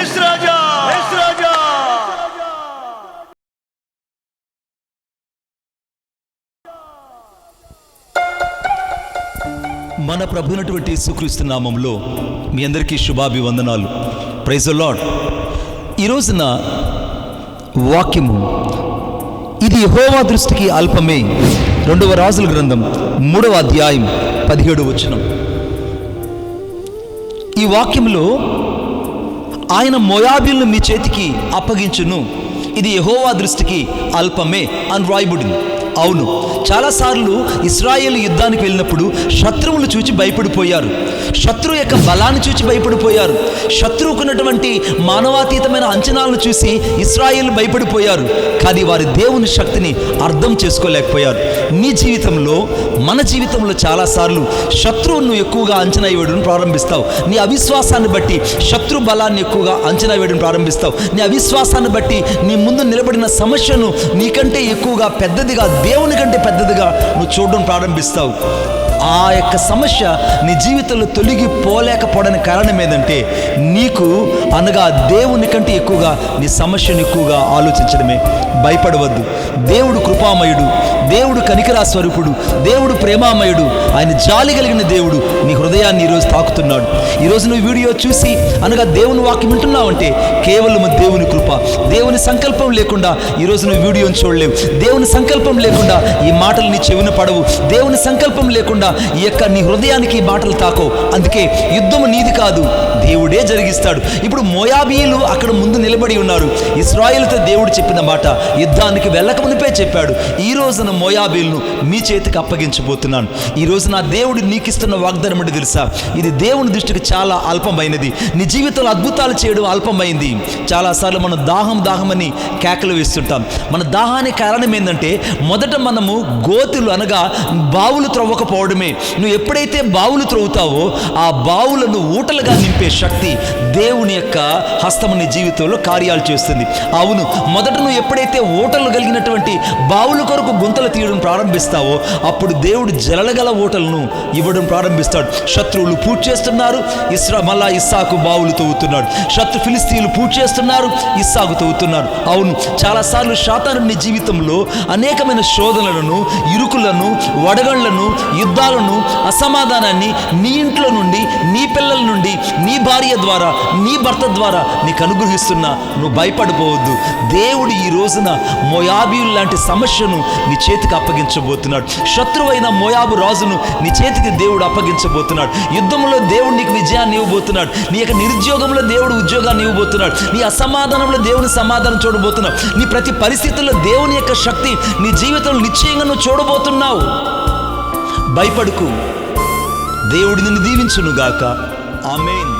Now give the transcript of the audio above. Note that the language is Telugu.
మన ప్రభునటువంటి యేసుక్రీస్తు నామంలో మీ అందరికీ శుభాభివందనాలు. ప్రైజ్ లాడ్ ఈరోజున వాక్యము ఇది హోవా దృష్టికి అల్పమే. రెండవ రాజుల గ్రంథం మూడవ అధ్యాయం పదిహేడు వచనం. ఈ వాక్యంలో ఆయన మోయాబిల్ను మీ చేతికి అప్పగించును. ఇది యహోవా దృష్టికి అల్పమే అని రాయబడింది అవును. చాలాసార్లు ఇస్రాయేల్ యుద్ధానికి వెళ్ళినప్పుడు శత్రువులు చూచి భయపడిపోయారు. శత్రువు యొక్క బలాన్ని చూచి భయపడిపోయారు. శత్రువుకున్నటువంటి మానవాతీతమైన అంచనాలను చూసి ఇస్రాయేల్ భయపడిపోయారు. కానీ వారి దేవుని శక్తిని అర్థం చేసుకోలేకపోయారు. నీ జీవితంలో మన జీవితంలో చాలాసార్లు శత్రువును ఎక్కువగా అంచనా వేయడం ప్రారంభిస్తావు. నీ అవిశ్వాసాన్ని బట్టి శత్రు బలాన్ని ఎక్కువగా అంచనా వేయడం ప్రారంభిస్తావు. నీ అవిశ్వాసాన్ని బట్టి నీ ముందు నిలబడిన సమస్యను నీకంటే ఎక్కువగా పెద్దదిగా దేవుని కంటే పెద్దదిగా నువ్వు చూడడం ప్రారంభిస్తావు. ఆ యొక్క సమస్య నీ జీవితంలో తొలగిపోలేకపోవడానికి కారణం ఏంటంటే నీకు అనగా దేవుని కంటే ఎక్కువగా నీ సమస్యను ఎక్కువగా ఆలోచించడమే. భయపడవద్దు. దేవుడు కృపామయుడు దేవుడు కనికరా స్వరూపుడు దేవుడు ప్రేమామయుడు ఆయన జాలి కలిగిన దేవుడు నీ హృదయాన్ని ఈరోజు తాకుతున్నాడు. ఈరోజు నువ్వు వీడియో చూసి అనగా దేవుని వాక్యం వింటున్నావంటే కేవలం దేవుని కృప దేవుని సంకల్పం లేకుండా ఈరోజు నువ్వు వీడియోని చూడలేవు. దేవుని సంకల్పం లేకుండా ఈ మాటలు నీ చెవిన పడవు. దేవుని సంకల్పం లేకుండా ఈ యొక్క నీ హృదయానికి ఈ మాటలు తాకో అందుకే యుద్ధము నీది కాదు దేవుడే జరిగిస్తాడు. ఇప్పుడు మోయాబీయులు అక్కడ ముందు నిలబడి ఉన్నారు. ఇస్రాయిల్తో దేవుడు చెప్పిన మాట యుద్ధానికి వెళ్ళక మునిపే చెప్పాడు. ఈ రోజున మోయాబీలను మీ చేతికి అప్పగించబోతున్నాను. ఈ రోజు నా దేవుడు నీకు ఇస్తున్న వాగ్దానం అంటే తెలుసా? ఇది దేవుని దృష్టికి చాలా అల్పమైనది. నీ జీవితంలో అద్భుతాలు చేయడం అల్పమైంది. చాలాసార్లు మనం దాహం దాహమని కేకలు వేస్తుంటాం. మన దాహానికి కారణం ఏంటంటే మొదటి మొదట మనము గోతులు అనగా బావులు త్రవ్వకపోవడమే. నువ్వు ఎప్పుడైతే బావులు త్రవ్వుతావో ఆ బావులను ఊటలుగా నింపే శక్తి దేవుని యొక్క హస్తము నీ జీవితంలో కార్యాలు చేస్తుంది. అవును మొదట నువ్వు ఎప్పుడైతే ఊటలు కలిగినటువంటి బావుల కొరకు గుంతలు తీయడం ప్రారంభిస్తావో అప్పుడు దేవుడు జలగల ఊటలను ఇవ్వడం ప్రారంభిస్తాడు. శత్రువులు పూజ చేస్తున్నారు ఇస్రా మళ్ళా ఇస్సాకు బావులు తవ్వుతున్నాడు. శత్రు ఫిలిస్తీన్లు పూజ చేస్తున్నారు ఇస్సాకు తవ్వుతున్నారు. అవును చాలాసార్లు శాతాను నీ జీవితంలో అనేకమైన శోధనలను ఇరుకులను వడగళ్ళను యుద్ధాలను అసమాధానాన్ని నీ ఇంట్లో నుండి నీ నుండి నీ భార్య ద్వారా నీ భర్త ద్వారా నీకు అనుగ్రహిస్తున్నా నువ్వు భయపడిపోవద్దు దేవుడు ఈ రోజున మోయాబీయులు లాంటి సమస్యను నీ చేతికి అప్పగించబోతున్నాడు. శత్రువైన మోయాబు రాజును నీ చేతికి దేవుడు అప్పగించబోతున్నాడు. యుద్ధంలో దేవుడు నీకు విజయాన్ని ఇవ్వబోతున్నాడు. నీ యొక్క నిరుద్యోగంలో దేవుడు ఉద్యోగాన్ని ఇవ్వబోతున్నాడు. నీ అసమాధానంలో దేవుని సమాధానం చూడబోతున్నావు. నీ ప్రతి పరిస్థితుల్లో దేవుని యొక్క శక్తి నీ జీవితంలో నిశ్చయంగా నువ్వు చూడబోతున్నావు. భయపడుకు. దేవుడిని నిన్ను దీవించునుగాక. ఆమెన్.